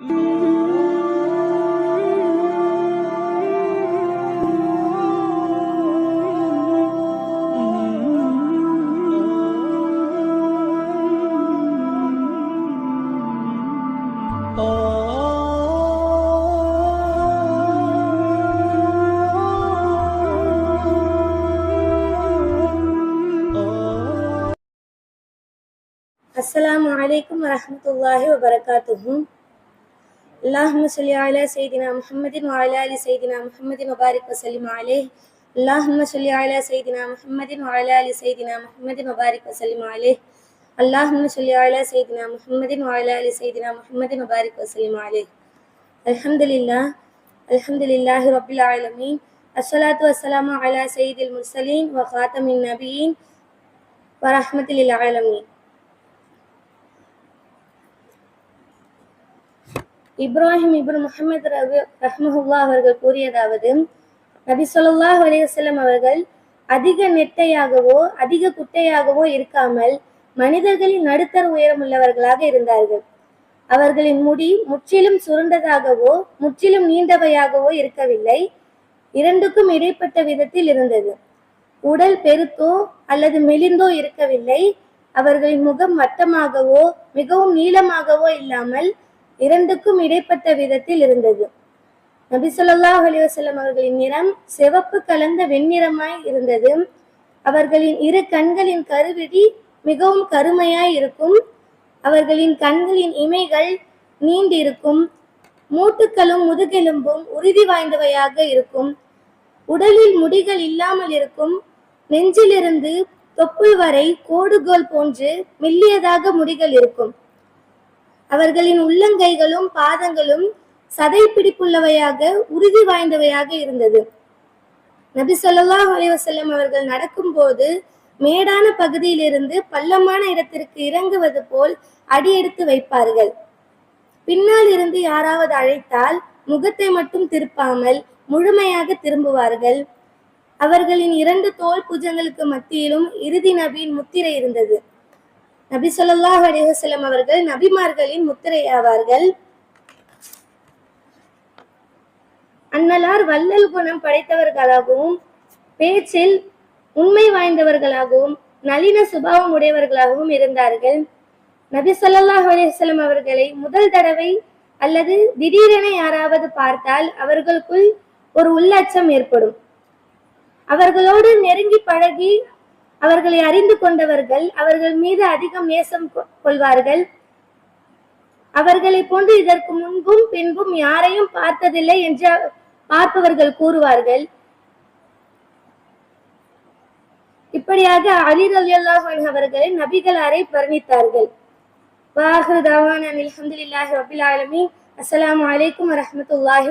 Assalamu alaikum wa rahmatullahi wa barakatuhu. اللهم صل على سيدنا محمد وعلى آل سيدنا محمد وبارك وسلم عليه. اللهم صل على سيدنا محمد وعلى آل سيدنا محمد وبارك وسلم عليه. اللهم صل على سيدنا محمد وعلى آل سيدنا محمد وبارك وسلم عليه. الحمد لله الحمد لله رب العالمين الصلاة والسلام على سيد المرسلين وخاتم النبيين ورحمة للعالمين Ibrahim இப்னு முகமது ரவி ரஹ்மஹுல்லா அவர்கள் கூறியதாவது நபி சொல்லாஹ் அலைஹி அவர்கள் அதிக நெட்டையாகவோ அதிக குட்டையாகவோ இருக்காமல் மனிதர்களின் நடுத்தர உயரம் உள்ளவர்களாக இருந்தார்கள். அவர்களின் முடி முற்றிலும் சுருண்டதாகவோ முற்றிலும் நீண்டவையாகவோ இருக்கவில்லை. இரண்டுக்கும் இடைப்பட்ட விதத்தில் இருந்தது. உடல் பெருத்தோ அல்லது மெலிந்தோ இருக்கவில்லை. அவர்களின் முகம் வட்டமாகவோ மிகவும் நீளமாகவோ இல்லாமல் இரண்டுக்கும் இடைப்பட்ட விதத்தில் இருந்தது. நபி ஸல்லல்லாஹு அலைஹி அவர்களின் நிறம் சிவப்பு கலந்த வெண்ணிறமாய் இருந்தது. அவர்களின் இரு கண்களின் கருவிழி மிகவும் கருமையாய் இருக்கும். அவர்களின் கண்களின் இமைகள் நீண்டிருக்கும் மூட்டுக்களும் முதுகெலும்பும் உறுதி வாய்ந்தவையாக இருக்கும். உடலில் முடிகள் இல்லாமல் இருக்கும். நெஞ்சிலிருந்து தொப்புள் வரை கோடுகோல் போன்று மெல்லியதாக முடிகள் இருக்கும். அவர்களின் உள்ளங்கைகளும் பாதங்களும் சதை பிடிப்புள்ளவையாக உறுதி வாய்ந்தவையாக இருந்தது. நபி சொல்லா அலைவசல்லம் அவர்கள் நடக்கும்போது மேடான பகுதியிலிருந்து பள்ளமான இடத்திற்கு இறங்குவது போல் அடியெடுத்து வைப்பார்கள். பின்னால் இருந்து யாராவது அழைத்தால் முகத்தை மட்டும் திருப்பாமல் முழுமையாக திரும்புவார்கள். அவர்களின் இரண்டு தோல் புஜங்களுக்கு மத்தியிலும் இறுதி நபியின் முத்திரை இருந்தது. நபி சொல்லாஹ் அலிஹசலம் அவர்கள் நபிமார்களின் முத்திரை ஆவார்கள் அன்னலார் வல்லல் குணம் படைத்தவர்களாகவும் பேச்சில் உண்மை வாய்ந்தவர்களாகவும் நளின சுபாவம் உடையவர்களாகவும் இருந்தார்கள். நபி சொல்லாஹ் அலைஹி அவர்களை முதல் தடவை அல்லது திடீரென யாராவது பார்த்தால் அவர்களுக்குள் ஒரு உள்ளச்சம் ஏற்படும். அவர்களோடு நெருங்கி பழகி அவர்களை அறிந்து கொண்டவர்கள் அவர்கள் மீது அதிகம் நேசம் கொள்வார்கள். அவர்களை போன்று இதற்கு முன்பும் பின்பும் யாரையும் பார்த்ததில்லை என்று பார்ப்பவர்கள் கூறுவார்கள். இப்படியாக அலி ரலியல்லாஹு அன்ஹு அவர்களை நபிகளாரை வர்ணித்தார்கள். வாஹு தாவான அலமதுல்லாஹி ரபில் ஆலமீன். அஸ்ஸலாமு அலைக்கும் வரஹ்மத்துல்லாஹி